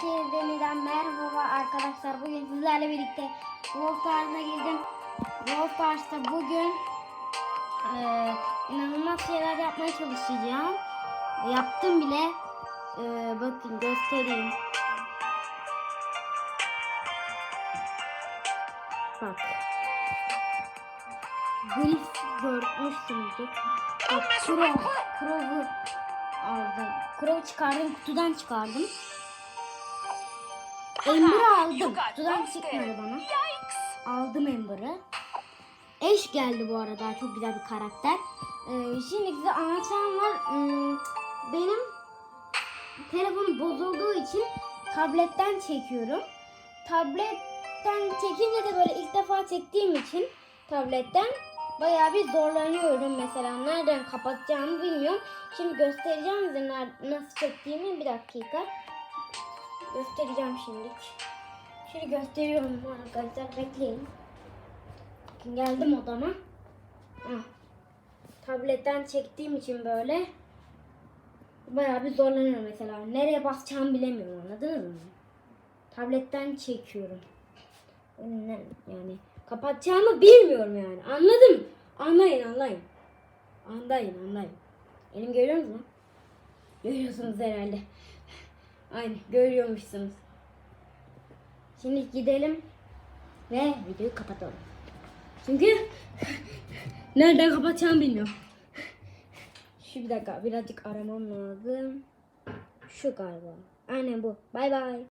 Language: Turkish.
Herkese merhaba arkadaşlar. Bugün sizlerle birlikte Wolf Stars'a girdim. Wolf Stars'ta bugün eee, inanılmaz şeyler yapmaya çalışacağım. Yaptım bile. Eee, bakın göstereyim. Bak. Griff görmüşsünüzdür. Bak Crow, Crow'u aldım. Crow'u çıkardım, kutudan çıkardım. Ember'ı aldım. Kutudan çıkmadı bana. Aldım Ember'ı. Eş geldi bu arada. Çok güzel bir karakter. Ee, şimdi size anlatacağım var. Hmm, benim telefonum bozulduğu için tabletten çekiyorum. Tabletten çekince de böyle ilk defa çektiğim için tabletten bayağı bir zorlanıyorum mesela. Nereden kapatacağımı bilmiyorum. Şimdi göstereceğim size nasıl çektiğimi. Bir dakika. Göstereceğim şimdi. Şimdi gösteriyorum arkadaşlar. Bekleyin. Bakın geldim odama. Tabletten çektiğim için böyle bayağı bir zorlanıyorum mesela. Nereye basacağımı bilemiyorum anladınız mı? Tabletten çekiyorum. Yani kapatacağımı bilmiyorum yani. Anladım. Anlayın anlayın. Anlayın anlayın. Elim görüyor musunuz? Görüyorsunuz herhalde. Aynen görüyormuşsunuz. Şimdi gidelim ve videoyu kapatalım. Çünkü nereden kapatacağımı bilmiyorum. Şu bir dakika birazcık aramam lazım. Şu galiba. Aynen bu. Bay bay.